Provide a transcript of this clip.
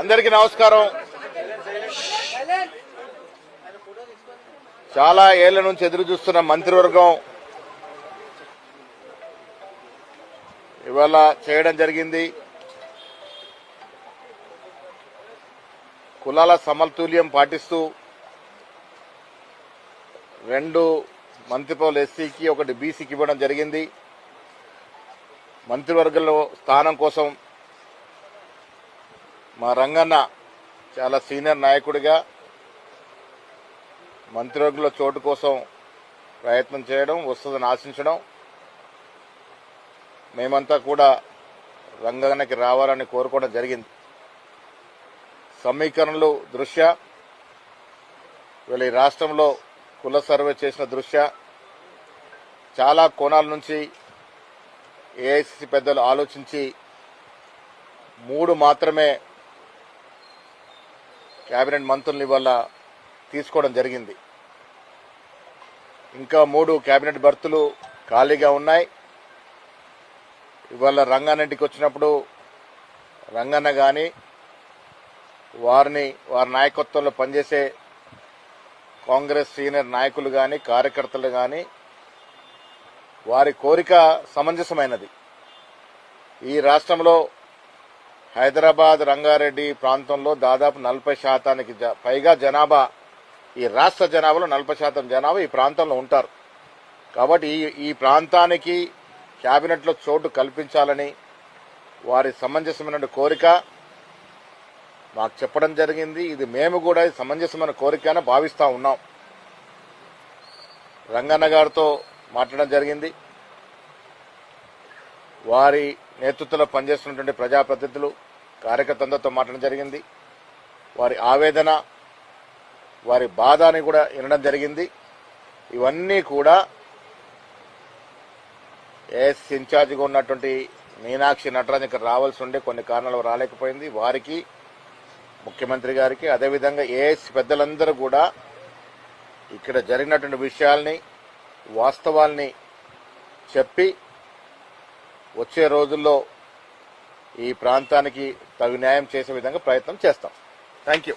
అందరికీ నమస్కారం. చాలా ఏళ్ళ నుంచి ఎదురు చూస్తున్న మంత్రివర్గం ఇవాళ చేయడం జరిగింది. కులాల సమతుల్యం పాటిస్తూ రెండు మంత్రిపదవులు ఎస్సీకి ఒకటి బీసీకి ఇవ్వడం జరిగింది. మంత్రివర్గంలో స్థానం కోసం మా రంగన్న చాలా సీనియర్ నాయకుడిగా మంత్రివర్గంలో చోటు కోసం ప్రయత్నం చేయడం వస్తుందని ఆశించడం మేమంతా కూడా రంగన్నకి రావాలని కోరుకోవడం జరిగింది. సమీకరణలు దృష్ట్యా వీళ్ళ ఈ రాష్ట్రంలో కుల సర్వే చేసిన దృష్ట్యా చాలా కోణాల నుంచి ఏఐసిసి పెద్దలు ఆలోచించి మూడు మాత్రమే కేబినెట్ మంత్రులు ఇవాళ తీసుకోవడం జరిగింది. ఇంకా మూడు కేబినెట్ బర్తులు ఖాళీగా ఉన్నాయి. ఇవాళ రంగారెడ్డికి వచ్చినప్పుడు రంగన్న కానీ వారిని వారి నాయకత్వంలో పనిచేసే కాంగ్రెస్ సీనియర్ నాయకులు కానీ కార్యకర్తలు కానీ వారి కోరిక సమంజసమైనది. ఈ రాష్ట్రంలో హైదరాబాద్ రంగారెడ్డి ప్రాంతంలో దాదాపు నలభై శాతానికి జ- పైగా జనాభా ఈ రాష్ట్ర జనాభాలో నలభై శాతం జనాభా ఈ ప్రాంతంలో ఉంటారు. కాబట్టి ఈ ఈ ప్రాంతానికి క్యాబినెట్లో చోటు కల్పించాలని వారి సమంజసమైన కోరిక మాకు చెప్పడం జరిగింది. ఇది మేము కూడా సమంజసమైన కోరిక అని భావిస్తూ ఉన్నాం. రంగన్న గారితో మాట్లాడడం జరిగింది. వారి నేతృత్వంలో పనిచేస్తున్నటువంటి ప్రజాప్రతినిధులు కార్యకర్తలతో మాట్లాడడం జరిగింది. వారి ఆవేదన వారి బాధ అని కూడా వినడం జరిగింది. ఇవన్నీ కూడా ఏఎస్ ఇన్ఛార్జిగా ఉన్నటువంటి మీనాక్షి నటరాజన్ ఇక్కడ రావాల్సి ఉండే కొన్ని కారణాలు రాలేకపోయింది. వారికి ముఖ్యమంత్రి గారికి అదేవిధంగా ఏఎస్ పెద్దలందరూ కూడా ఇక్కడ జరిగినటువంటి విషయాల్ని వాస్తవాల్ని చెప్పి వచ్చే రోజుల్లో ఈ ప్రాంతానికి తగు న్యాయం చేసే విధంగా ప్రయత్నం చేస్తాం. Thank you